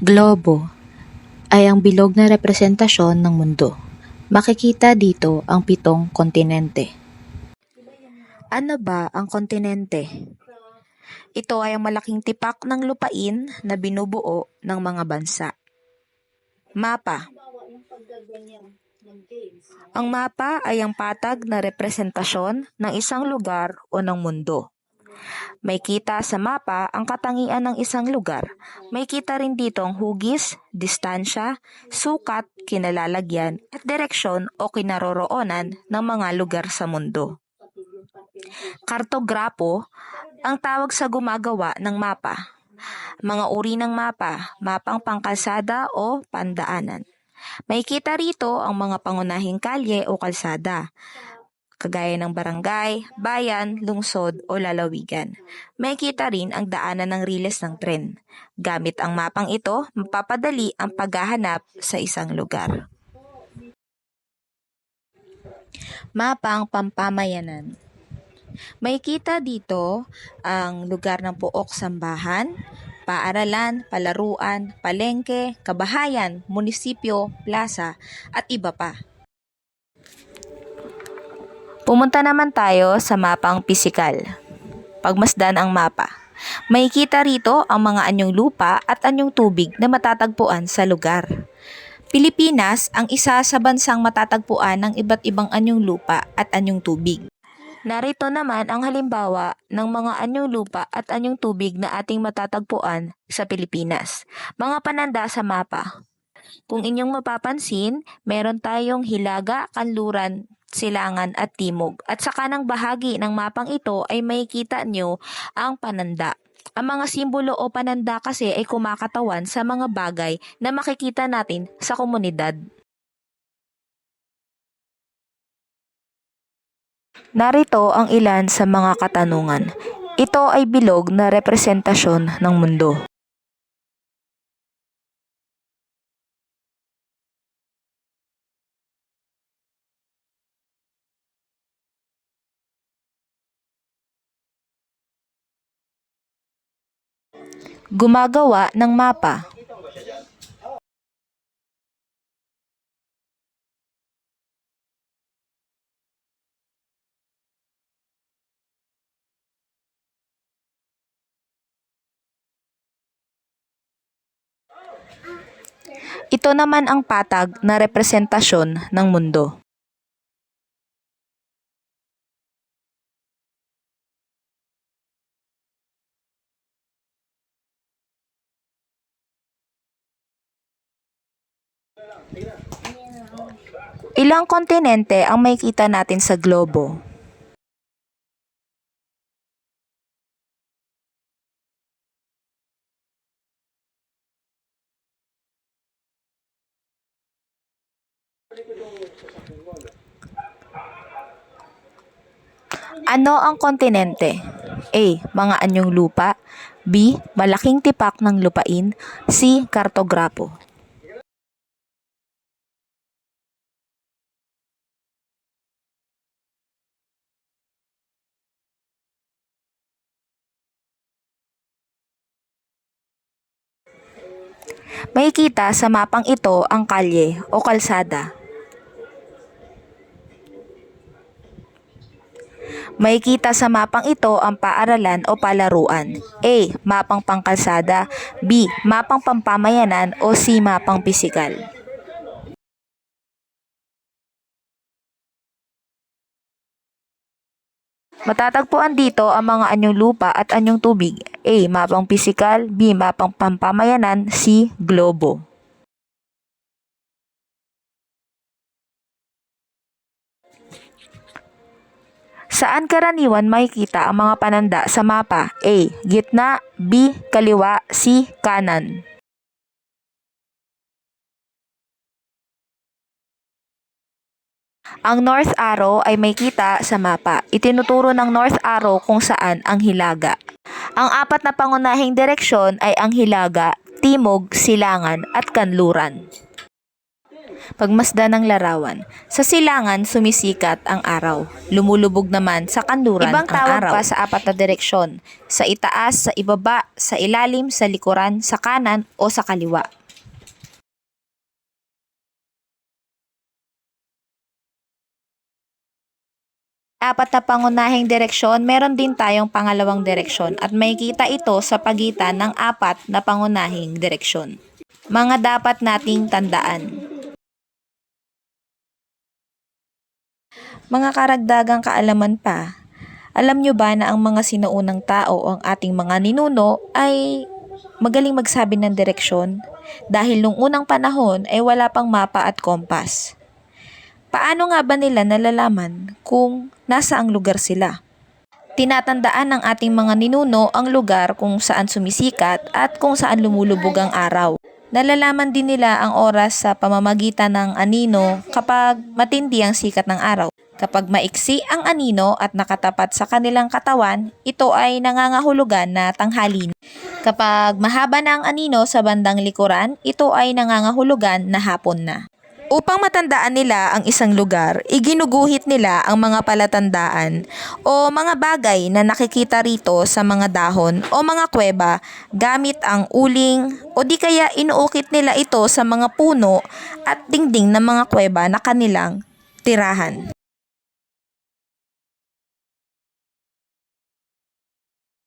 Globo ay ang bilog na representasyon ng mundo. Makikita dito ang pitong kontinente. Ano ba ang kontinente? Ito ay ang malaking tipak ng lupain na binubuo ng mga bansa. Mapa. Ang mapa ay ang patag na representasyon ng isang lugar o ng mundo. May kita sa mapa ang katangian ng isang lugar. May kita rin dito ang hugis, distansya, sukat, kinalalagyan at direksyon o kinaroroonan ng mga lugar sa mundo. Kartograpo ang tawag sa gumagawa ng mapa. Mga uri ng mapa, mapang pangkalsada o pandaanan. May kita rito ang mga pangunahing kalye o kalsada, kagaya ng barangay, bayan, lungsod o lalawigan. May kita rin ang daanan ng riles ng tren. Gamit ang mapang ito, mapapadali ang paghahanap sa isang lugar. Mapang pampamayanan. May kita dito ang lugar ng Puok Sambahan, paaralan, palaruan, palengke, kabahayan, munisipyo, plaza, at iba pa. Pumunta naman tayo sa mapang pisikal. Pagmasdan ang mapa. May kita rito ang mga anyong lupa at anyong tubig na matatagpuan sa lugar. Pilipinas ang isa sa bansang matatagpuan ng iba't ibang anyong lupa at anyong tubig. Narito naman ang halimbawa ng mga anyong lupa at anyong tubig na ating matatagpuan sa Pilipinas. Mga pananda sa mapa. Kung inyong mapapansin, meron tayong hilaga, kanluran, silangan at timog. At sa kanang bahagi ng mapang ito ay makikita nyo ang pananda. Ang mga simbolo o pananda kasi ay kumakatawan sa mga bagay na makikita natin sa komunidad. Narito ang ilan sa mga katanungan. Ito ay bilog na representasyon ng mundo. Gumagawa ng mapa. Ito naman ang patag na representasyon ng mundo. Ilang kontinente ang makikita natin sa globo? Ano ang kontinente? A. Mga anyong lupa. B. Malaking tipak ng lupain. C. Kartograpo. Makikita sa mapang ito ang kalye o kalsada. Makikita sa mapang ito ang paaralan o palaruan. A. Mapang pangkalsada. B. Mapang pampamayanan o C. Mapang pisikal. Matatagpuan dito ang mga anyong lupa at anyong tubig. A. Mapang pisikal. B. Mapang pampamayanan. C. Globo. Saan karaniwan makikita ang mga pananda sa mapa? A. Gitna B. Kaliwa C. Kanan Ang North Arrow ay may kita sa mapa. Itinuturo ng North Arrow kung saan ang hilaga. Ang apat na pangunahing direksyon ay ang hilaga, timog, silangan at kanluran. Pagmasdan ng larawan, sa silangan sumisikat ang araw. Lumulubog naman sa kanluran Ibang ang tawag araw. pa sa apat na direksyon. Sa itaas, sa ibaba, sa ilalim, sa likuran, sa kanan o sa kaliwa. Apat na pangunahing direksyon, meron din tayong pangalawang direksyon at makikita ito sa pagitan ng apat na pangunahing direksyon. Mga dapat nating tandaan. Mga karagdagang kaalaman pa, alam nyo ba na ang mga sinuunang tao o ang ating mga ninuno ay magaling magsabi ng direksyon? Dahil nung unang panahon ay wala pang mapa at kompas. Paano nga ba nila nalalaman kung nasa ang lugar sila? Tinatandaan ng ating mga ninuno ang lugar kung saan sumisikat at kung saan lumulubog ang araw. Nalalaman din nila ang oras sa pamamagitan ng anino kapag matindi ang sikat ng araw. Kapag maiksi ang anino at nakatapat sa kanilang katawan, ito ay nangangahulugan na tanghali. Kapag mahaba na ang anino sa bandang likuran, ito ay nangangahulugan na hapon na. Upang matandaan nila ang isang lugar, iginuguhit nila ang mga palatandaan o mga bagay na nakikita rito sa mga dahon o mga kuweba gamit ang uling o di kaya inuukit nila ito sa mga puno at dingding ng mga kuweba na kanilang tirahan.